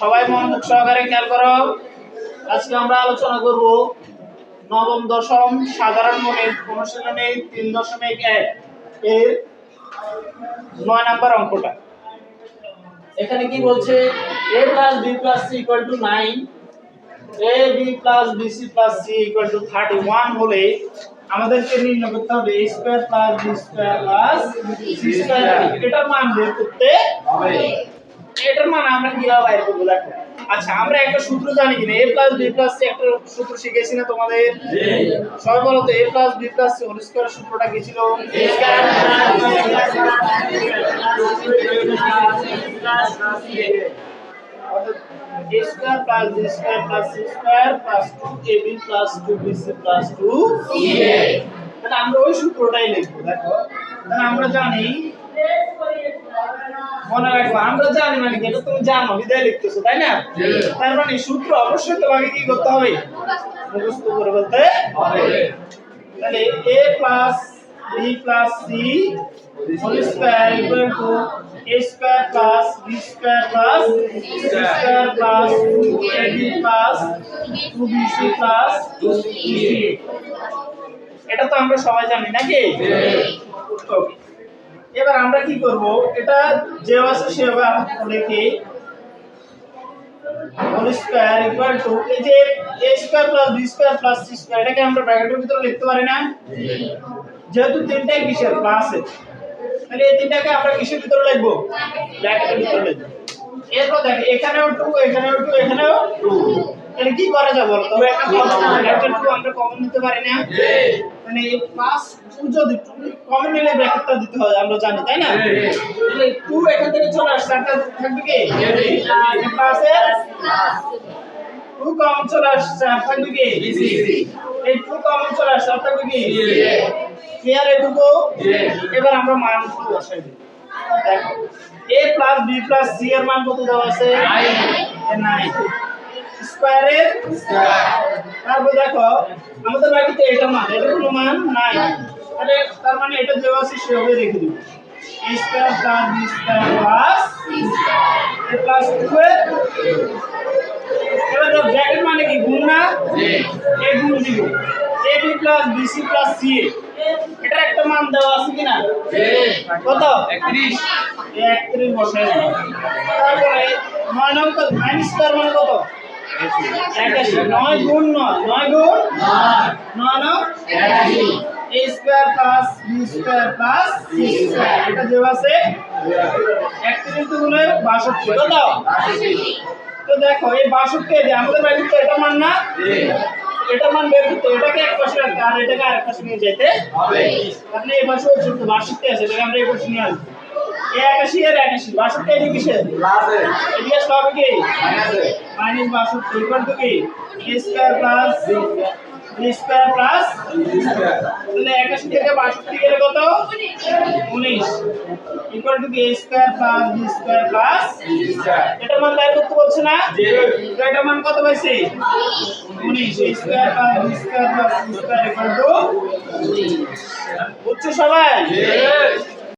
সবাই মনোযোগ সহকারে খেয়াল করো। আজকে আমরা আলোচনা করব নবম, দশম, সাধারণ গণিত। অনুশীলনী তিন দশমিক এক। এর নয় নাম্বার অঙ্কটা। এখানে কি বলছে? A plus b plus c equal to nine a, b plus b c plus c equal to thirty one হলে আমাদেরকে নির্ণয় করতে হবে। a square plus b square plus c square এটার মান বের করতে হবে। এটার মান আমরা কীভাবে বাইর করব, দেখো। আচ্ছা আমরা একটা সূত্র জানি কিনা, a প্লাস বি প্লাস একটা সূত্র শিখেছি না তোমাদের? সবাই বলো তো, a plus b plus whole square সূত্রটা কি ছিল? a square plus b square plus c square plus 2ab plus 2bc plus 2ca তাহলে আমরা ওই সূত্রটাই লিখব, দেখো। তাহলে আমরা জানি মনে রাখব আমরা জানি মানে তুমি জানো বিদায় লিখতেছো তাই না? তার মানে সূত্র অবশ্যই তোমাকে কি করতে হবে? মুখস্থ করে বলতে হবে। তাহলে a plus b plus c whole square equal to a square plus b square plus square plus 2ab plus 2bc plus 2ca এটা তো আমরা সবাই জানি নাকি? Okay. এবার আমরা কি করব? এটা যে আছে সেভাবে লিখি হোল স্কয়ার ইকুয়াল টু এই যে a square plus b square plus c square এটাকে আমরা ব্র্যাকেটের ভিতরে লিখতে পারি না? যেহেতু তিনটাই কিসের? প্লাসে তাহলে এই তিনটাকে আমরা কিসের ভিতরে লিখব? ব্র্যাকেটের ভিতরে লিখব। এরপর দেখ, এখানেও 2 এখানেও 2 এখানেও 2 তাহলে কি করা যায় বলো তবে একটা কমন একটা 2 আমরা কমন নিতে পারি না। মানে প্লাস 2 যদি কমন নিলে ব্র্যাকেটটা দিতে হয় আমরা জানি তাই না? তাহলে 2 এখান থেকে চলে আসছে একটা থাকবে কি? প্লাসে 2 কমন চলে আসছে আর থাকবে কি? এই 2 কমন চলে আসছে আর থাকবে কি? ক্লিয়ার এটুকু এবার আমরা মান বসাই দিই। দেখো a plus b plus c এর মান কত দেওয়া আছে? 9 স্কয়ারের তারপর দেখো আমাদের বাকিতে এটা মান এটা কোনো মান নাই। তাহলে তার মানে এটা দেওয়া আছে সেভাবে রেখে দিব। Square plus b square plus a plus 2 এর এবার তো ব্র্যাকেট মানে কি? গুণ না? গুণ দিব। প্লাস bc প্লাস ca এটার একটা মান দেওয়া আছে কিনা কত? 31 31 বসাই তারপরে 9 নং কত মাইনাস স্কয়ার মানে কত? একাশি। নয় গুণ নয়। নয় গুণ? নয় নয় a square plus b square plus c square. এটা যে আছে? একত্রিশ দুগুণে বাষট্টি। কত তো দেখো এই বাষট্টি এই যে আমাদের বাড়ি তো এটা মান না? এটা মান বের করতে এটাকে এক পাশে রাখতে আর এটাকে আরেক পাশে নিয়ে যেতে আপনি এই পাশে বাষট্টি আছে। এটাকে আমরা এই পাশে নিয়ে আসব। একাশি আর একাশি বাষট্টি এদিকে কিসের এদিকে হবে কি? মাইনাস। বাষট্টি ইকুয়াল টু কি? a প্লাস b প্লাস তাহলে একাশি থেকে বাষট্টি গেলে কত? উনিশ। Equal to plus square plus এটা মান বের করতে বলছে না? তো এটা মান কত পাইছে? উনিশ। Square plus b square plus c square equal to বুঝছ সবাই?